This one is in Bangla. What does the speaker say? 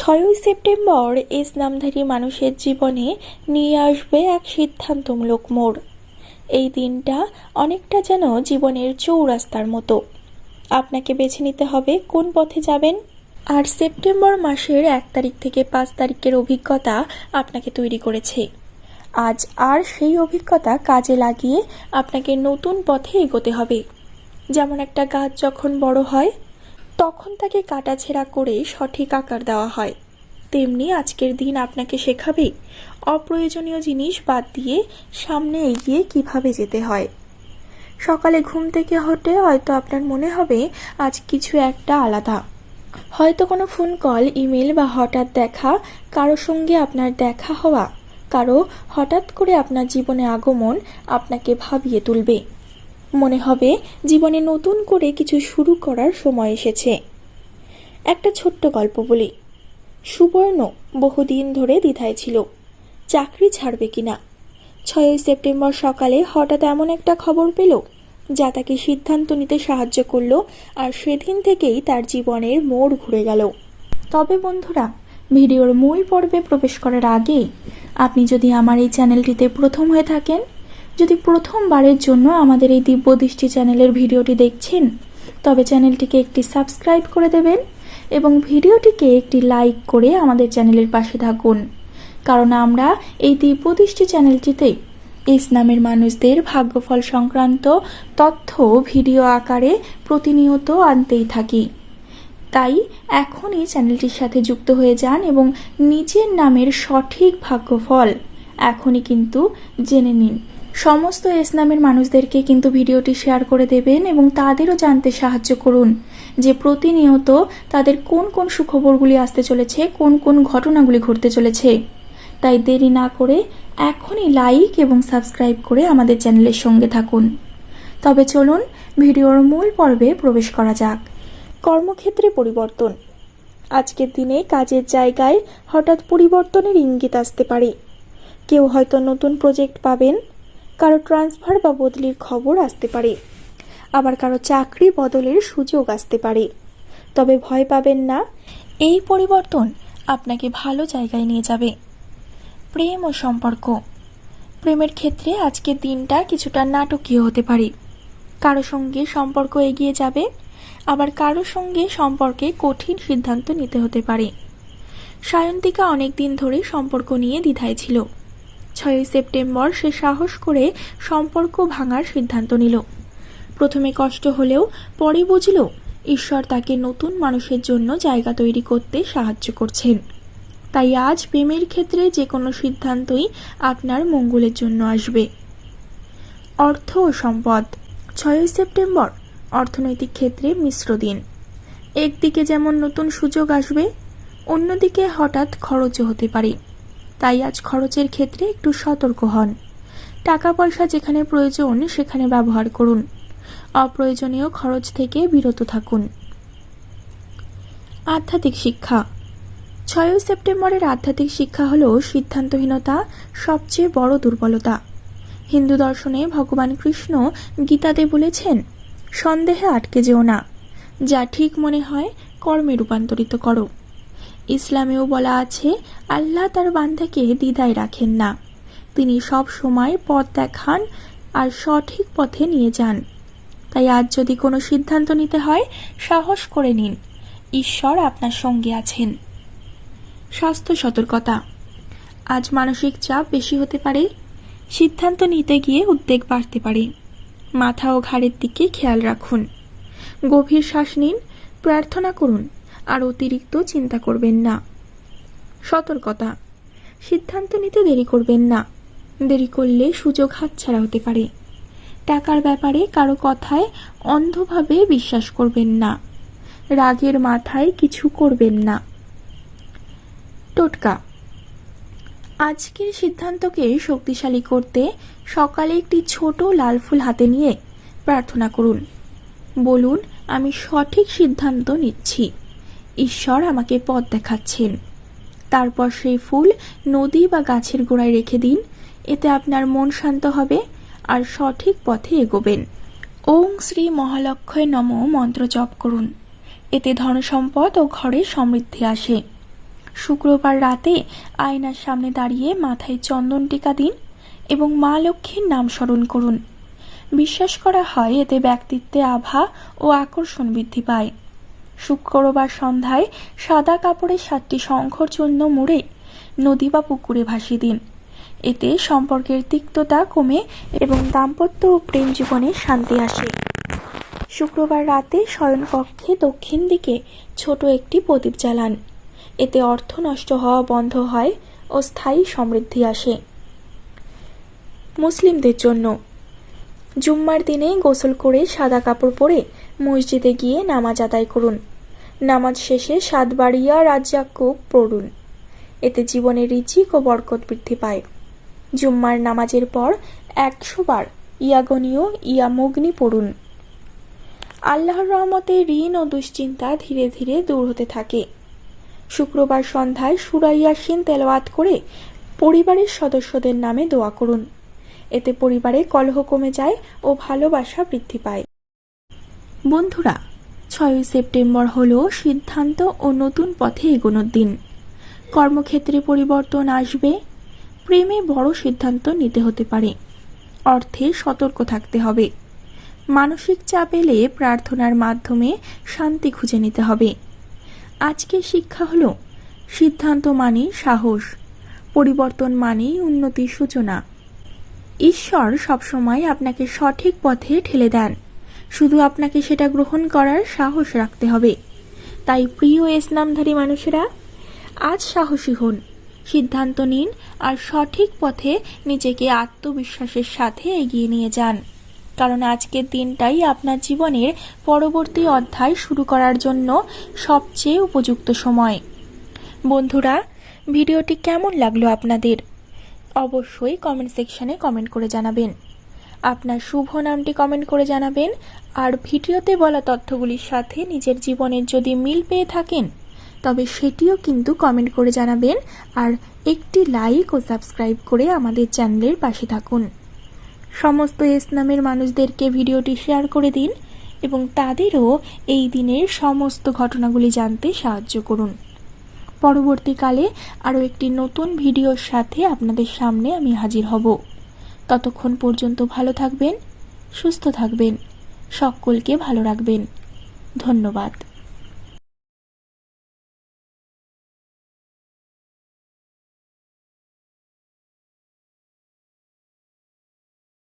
ছয়ই সেপ্টেম্বর এস নামধারী মানুষের জীবনে নিয়ে আসবে এক সিদ্ধান্তমূলক মোড়। এই দিনটা অনেকটা যেন জীবনের চৌরাস্তার মতো। আপনাকে বেছে নিতে হবে কোন পথে যাবেন? আর সেপ্টেম্বর মাসের এক তারিখ থেকে পাঁচ তারিখের অভিজ্ঞতা আপনাকে তৈরি করেছে। আজ আর সেই অভিজ্ঞতা কাজে লাগিয়ে আপনাকে নতুন পথে এগোতে হবে। যেমন একটা গাছ যখন বড় হয় তখন তাকে কাটাছেঁড়া করে সঠিক আকার দেওয়া হয়। তেমনি আজকের দিন আপনাকে শেখাবে অপ্রয়োজনীয় জিনিস বাদ দিয়ে সামনে এগিয়ে কীভাবে যেতে হয়। সকালে ঘুম থেকে হটে হয়তো আপনার মনে হবে, আজ কিছু একটা আলাদা। হয়তো কোনো ফোন কল ইমেল বা হঠাৎ দেখা কারও সঙ্গে আপনার দেখা হওয়া, কারও হঠাৎ করে আপনার জীবনে আগমন আপনাকে ভাবিয়ে তুলবে। মনে হবে জীবনে নতুন করে কিছু শুরু করার সময় এসেছে। একটা ছোট্ট গল্প বলি। সুবর্ণ বহুদিন ধরে দ্বিধায় ছিল। চাকরি ছাড়বে কিনা? ছয়ই সেপ্টেম্বর সকালে হঠাৎ এমন একটা খবর পেল, যা তাকে সিদ্ধান্ত নিতে সাহায্য করল আর সেদিন থেকেই তার জীবনের মোড় ঘুরে গেল। তবে বন্ধুরা, ভিডিওর মূল পর্বে প্রবেশ করার আগে আপনি যদি আমার এই চ্যানেলটিতে প্রথম হয়ে থাকেন যদি প্রথমবারের জন্য আমাদের এই দিব্য দৃষ্টি চ্যানেলের ভিডিওটি দেখছেন, তবে চ্যানেলটিকে একটি সাবস্ক্রাইব করে দেবেন এবং ভিডিওটিকে একটি লাইক করে আমাদের চ্যানেলের পাশে থাকুন। কারণ আমরা এই দিব্য দৃষ্টি চ্যানেলটিতে ইসলামের মানুষদের ভাগ্যফল সংক্রান্ত তথ্য ভিডিও আকারে প্রতিনিয়ত আনতেই থাকি। তাই এখনই চ্যানেলটির সাথে যুক্ত হয়ে যান এবং নিজের নামের সঠিক ভাগ্যফল এখনই কিন্তু জেনে নিন। সমস্ত ইসলামের মানুষদেরকে কিন্তু ভিডিওটি শেয়ার করে দেবেন এবং তাদেরও জানতে সাহায্য করুন যে প্রতিনিয়ত তাদের কোন কোন সুখবরগুলি আসতে চলেছে, কোন কোন ঘটনাগুলি ঘটতে চলেছে। তাই দেরি না করে এখনই লাইক এবং সাবস্ক্রাইব করে আমাদের চ্যানেলের সঙ্গে থাকুন। তবে চলুন ভিডিওর মূল পর্বে প্রবেশ করা যাক। কর্মক্ষেত্রে পরিবর্তন। আজকের দিনে কাজের জায়গায় হঠাৎ পরিবর্তনের ইঙ্গিত আসতে পারে। কেউ হয়তো নতুন প্রজেক্ট পাবেন কারও ট্রান্সফার বা বদলির খবর আসতে পারে। আবার কারও চাকরি বদলের সুযোগ আসতে পারে। তবে ভয় পাবেন না, এই পরিবর্তন আপনাকে ভালো জায়গায় নিয়ে যাবে। প্রেম ও সম্পর্ক। প্রেমের ক্ষেত্রে আজকের দিনটা কিছুটা নাটকীয় হতে পারে। কারও সঙ্গে সম্পর্ক এগিয়ে যাবে, আবার কারও সঙ্গে সম্পর্কে কঠিন সিদ্ধান্ত নিতে হতে পারে। সায়ন্তিকা অনেক দিন ধরে সম্পর্ক নিয়ে দ্বিধায় ছিল। ছয়ই সেপ্টেম্বর সে সাহস করে সম্পর্ক ভাঙার সিদ্ধান্ত নিল। প্রথমে কষ্ট হলেও পরে বুঝল ঈশ্বর তাকে নতুন মানুষের জন্য জায়গা তৈরি করতে সাহায্য করছেন। তাই আজ প্রেমের ক্ষেত্রে যে কোনো সিদ্ধান্তই আপনার মঙ্গলের জন্য আসবে। অর্থ ও সম্পদ। ছয়ই সেপ্টেম্বর, অর্থনৈতিক ক্ষেত্রে মিশ্র দিন। একদিকে যেমন নতুন সুযোগ আসবে, অন্যদিকে হঠাৎ খরচও হতে পারে। তাই আজ খরচের ক্ষেত্রে একটু সতর্ক হন। টাকা পয়সা যেখানে প্রয়োজন, সেখানে ব্যবহার করুন। অপ্রয়োজনীয় খরচ থেকে বিরত থাকুন। আধ্যাত্মিক শিক্ষা। ছয়ই সেপ্টেম্বরের আধ্যাত্মিক শিক্ষা হল সিদ্ধান্তহীনতা সবচেয়ে বড় দুর্বলতা। হিন্দু দর্শনে ভগবান কৃষ্ণ গীতাতে বলেছেন, সন্দেহে আটকে যেও না। যা ঠিক মনে হয়, কর্মে রূপান্তরিত করো। ইসলামেও বলা আছে, আল্লাহ তার বান্ধাকে দ্বিধায় রাখেন না। তিনি সব সময় পথ দেখান আর সঠিক পথে নিয়ে যান। তাই আজ যদি কোনো সিদ্ধান্ত নিতে হয়, সাহস করে নিন। ঈশ্বর আপনার সঙ্গে আছেন। স্বাস্থ্য সতর্কতা। আজ মানসিক চাপ বেশি হতে পারে। সিদ্ধান্ত নিতে গিয়ে উদ্বেগ বাড়তে পারে। মাথা ও ঘাড়ের দিকে খেয়াল রাখুন। গভীর শ্বাস নিন। প্রার্থনা করুন। আর অতিরিক্ত চিন্তা করবেন না। সতর্কতা। সিদ্ধান্ত নিতে দেরি করবেন না। দেরি করলে সুযোগ হাতছাড়া হতে পারে। টাকার ব্যাপারে কারও কথায় অন্ধভাবে বিশ্বাস করবেন না। রাগের মাথায় কিছু করবেন না। টোটকা। আজকের সিদ্ধান্তকে শক্তিশালী করতে সকালে একটি ছোট লাল ফুল হাতে নিয়ে প্রার্থনা করুন। বলুন, আমি সঠিক সিদ্ধান্ত নিচ্ছি। ঈশ্বর আমাকে পথ দেখাচ্ছেন। তারপর সেই ফুল নদী বা গাছের গোড়ায় রেখে দিন, এতে আপনার মন শান্ত হবে আর সঠিক পথে এগোবেন। ওং শ্রী মহালক্ষয় নম মন্ত্র জপ করুন। এতে ধনসম্পদ ও ঘরে সমৃদ্ধি আসে। শুক্রবার রাতে আয়নার সামনে দাঁড়িয়ে মাথায় চন্দন টিকা দিন এবং মা লক্ষ্মীর নাম স্মরণ করুন। বিশ্বাস করা হয় এতে ব্যক্তিত্বে আভা ও আকর্ষণ বৃদ্ধি পায়। শুক্রবার সন্ধ্যায় সাদা কাপড়ে সাতটি শঙ্খর চূর্ণ মুড়ে নদী বা পুকুরে ভাসিয়ে দিন। এতে সম্পর্কের তিক্ততা কমে এবং দাম্পত্য ও প্রেম জীবনে শান্তি আসে। শুক্রবার রাতে শয়নকক্ষে দক্ষিণ দিকে ছোট একটি প্রদীপ জ্বালান। এতে অর্থ নষ্ট হওয়া বন্ধ হয় ও স্থায়ী সমৃদ্ধি আসে। মুসলিমদের জন্য জুম্মার দিনে গোসল করে সাদা কাপড় পরে মসজিদে গিয়ে নামাজ আদায় করুন। নামাজ শেষে সাতবার ইয়া রাজ্জাকুব পড়ুন। এতে জীবনে রিচিক ও বরকত বৃদ্ধি পায়। জুম্মার নামাজের পর একশো বার ইয়াগনীয় ইয়া মগ্নি পড়ুন। আল্লাহর রহমতে ঋণ ও দুশ্চিন্তা ধীরে ধীরে দূর হতে থাকে। শুক্রবার সন্ধ্যায় সুরাইয়াসিন তেলাওয়াত করে পরিবারের সদস্যদের নামে দোয়া করুন। এতে পরিবারে কলহ কমে যায় ও ভালোবাসা বৃদ্ধি পায়। বন্ধুরা, ছয়ই সেপ্টেম্বর হল সিদ্ধান্ত ও নতুন পথে এগোনোর দিন। কর্মক্ষেত্রে পরিবর্তন আসবে, প্রেমে বড় সিদ্ধান্ত নিতে হতে পারে। অর্থে সতর্ক থাকতে হবে। মানসিক চাপ এলে প্রার্থনার মাধ্যমে শান্তি খুঁজে নিতে হবে। আজকে শিক্ষা হল সিদ্ধান্ত মানে সাহস, পরিবর্তন মানেই উন্নতির সূচনা। ঈশ্বর সবসময় আপনাকে সঠিক পথে ঠেলে দেন। শুধু আপনাকে সেটা গ্রহণ করার সাহস রাখতে হবে। তাই প্রিয় ইসলামধারী মানুষেরা, আজ সাহসী হন, সিদ্ধান্ত নিন আর সঠিক পথে নিজেকে আত্মবিশ্বাসের সাথে এগিয়ে নিয়ে যান। কারণ আজকের দিনটাই আপনার জীবনের পরবর্তী অধ্যায় শুরু করার জন্য সবচেয়ে উপযুক্ত সময়। বন্ধুরা, ভিডিওটি কেমন লাগল আপনাদের? অবশ্যই কমেন্ট সেকশনে কমেন্ট করে জানাবেন। আপনার শুভ নামটি কমেন্ট করে জানাবেন আর ভিডিওতে বলা তথ্যগুলির সাথে নিজের জীবনের যদি মিল পেয়ে থাকেন, তবে সেটিও কিন্তু কমেন্ট করে জানাবেন আর একটি লাইক ও সাবস্ক্রাইব করে আমাদের চ্যানেলের পাশে থাকুন। সমস্ত ইসলামের মানুষদেরকে ভিডিওটি শেয়ার করে দিন এবং তাদেরও এই দিনের সমস্ত ঘটনাগুলি জানতে সাহায্য করুন। পরবর্তীকালে আরও একটি নতুন ভিডিওর সাথে আপনাদের সামনে আমি হাজির হব। ততক্ষণ পর্যন্ত ভালো থাকবেন, সুস্থ থাকবেন, সকলকে ভালো রাখবেন। ধন্যবাদ।